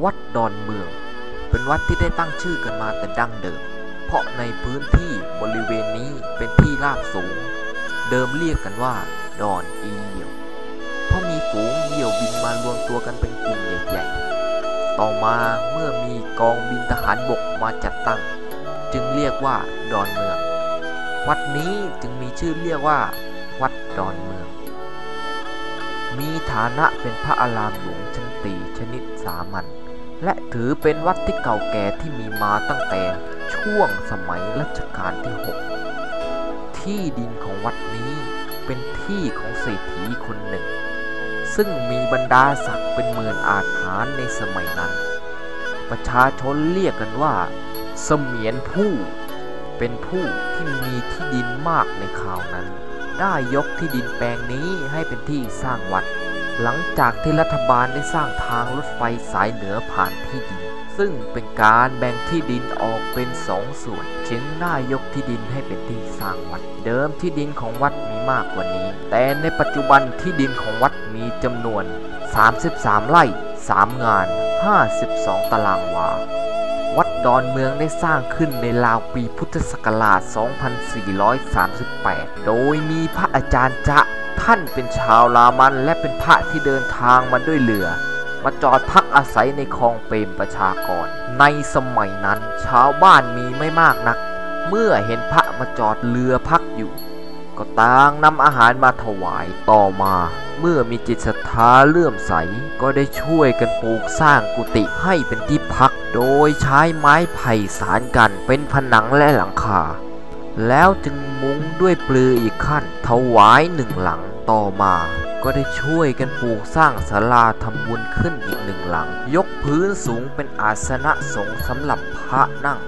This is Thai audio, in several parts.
วัดดอนเมือง เป็นวัดที่ได้ตั้งชื่อกันมาแต่ดั้งเดิม เพราะในพื้นที่บริเวณนี้เป็นที่ราบสูง เดิมเรียกกันว่า ดอนอีเหี่ยว เพราะมีฝูงเหยี่ยวบินมารวมตัวกันเป็นกลุ่มใหญ่ๆ ต่อมาเมื่อมีกองบินทหารบกมาจัดตั้ง จึงเรียกว่าดอนเมือง วัดนี้จึงมีชื่อเรียกว่า วัดดอนเมือง มีฐานะเป็นพระอารามหลวงชั้นตีชนิดสามัญ และถือเป็นวัดที่เก่าแก่ที่มีมาตั้งแต่ช่วงสมัยรัชกาลที่ 6 ที่ดินของวัดนี้เป็นที่ของเศรษฐีคนหนึ่ง ซึ่งมีบรรดาศักดิ์เป็นหมื่นอาจหารในสมัยนั้น ประชาชนเรียกกันว่า เสมียนผู้ เป็นผู้ที่มีที่ดินมากในคราวนั้น ได้ยกที่ดินแปลงนี้ให้เป็นที่สร้างวัด หลังจากที่รัฐบาลได้สร้างทางรถไฟสายเหนือผ่านที่ดิน ซึ่งเป็นการแบ่งที่ดินออกเป็นสองส่วนจึงได้ยกที่ดินให้เป็นที่สร้างวัด เดิมที่ดินของวัดมีมากกว่านี้ แต่ในปัจจุบันที่ดินของวัดมีจำนวน 33 ไร่ 3 งาน 52 ตารางวา วัดดอนเมืองได้สร้างขึ้นในราวปีพุทธศักราช 2438 โดยมีพระอาจารย์จะ ท่านเป็นชาวลามันและเป็นพระที่เดินทางมาด้วยเรือ มาจอดพักอาศัยในคลองเปรมประชากร ในสมัยนั้นชาวบ้านมีไม่มากนัก เมื่อเห็นพระมาจอดเรือพักอยู่ ก็ต่างนำอาหารมาถวายต่อมา เมื่อมีจิตศรัทธาเลื่อมใสก็ได้ช่วยกันปลูกสร้างกุฏิให้เป็นที่พัก โดยใช้ไม้ไผ่สารกันเป็นผนังและหลังคา แล้วจึงมุงด้วยปลืออีกขั้นถวายหนึ่งหลังต่อมา ก็ได้ช่วยกันปลูกสร้างศาลาทำบุญขึ้นอีกหนึ่งหลัง ยกพื้นสูงเป็นอาสนะสงฆ์สำหรับพระนั่ง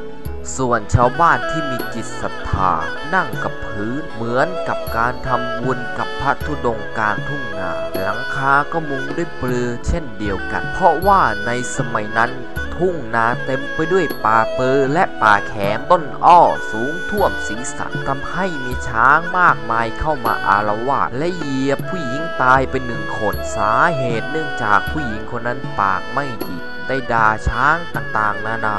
ส่วนชาวบ้านที่มีจิตศรัทธานั่งกับพื้นเหมือนกับการทำบุญกับพระธุดงกลางทุ่งนา หลังคาก็มุงด้วยปลือเช่นเดียวกัน เพราะว่าในสมัยนั้น ทุ่งนาเต็มไปด้วยป่าเปอและป่าแขมต้นอ้อสูงท่วมศีรษะทำให้มีช้างมากมายเข้ามาอารวาสและเหยียบผู้หญิงตายไปหนึ่งคนสาเหตุเนื่องจากผู้หญิงคนนั้นปากไม่ดีได้ด่าช้างต่างๆ นานา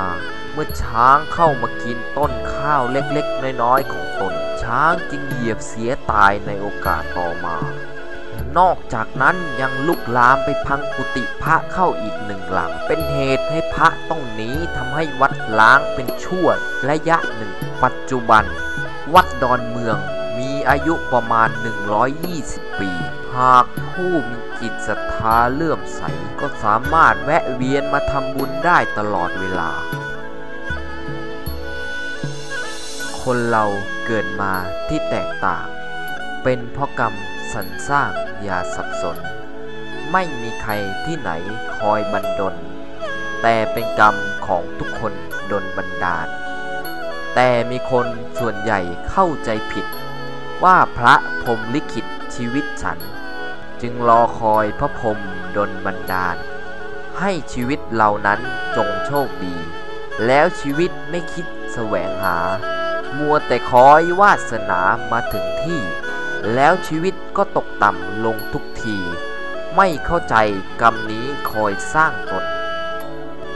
เมื่อช้างเข้ามากินต้นข้าวเล็กๆ น้อยๆ ของตน ช้างจึงเหยียบเสียตายในโอกาสต่อมา นอกจากนั้นยังลุกลามไปพังกุฏิพระเข้าอีกหนึ่งหลัง เป็นเหตุให้พระต้องหนีทำให้วัดล้างเป็นชั่วระยะหนึ่งปัจจุบัน วัดดอนเมืองมีอายุประมาณ 120 ปี หากผู้มีจิตศรัทธาเลื่อมใสก็สามารถแวะเวียนมาทำบุญได้ตลอดเวลา คนเราเกิดมาที่แตกต่าง เป็นเพราะกรรม สรรสร้างอย่าสับสน ไม่มีใครที่ไหนคอยบันดล แต่เป็นกรรมของทุกคนดนบันดาล แต่มีคนส่วนใหญ่เข้าใจผิด ว่าพระพรมลิขิตชีวิตฉัน จึงรอคอยพระพรมดนบันดาล ให้ชีวิตเหล่านั้นจงโชคดี แล้วชีวิตไม่คิดแสวงหา มัวแต่คอยวาสนามาถึงที่ แล้วชีวิตก็ตกต่ำลงทุกที ไม่เข้าใจกรรมนี้คอยสร้างตน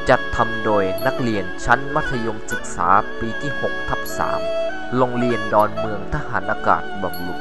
จัดทำโดยนักเรียนชั้นมัธยมศึกษาปีที่6ทับ3โรงเรียนดอนเมืองทหารอากาศบำรุง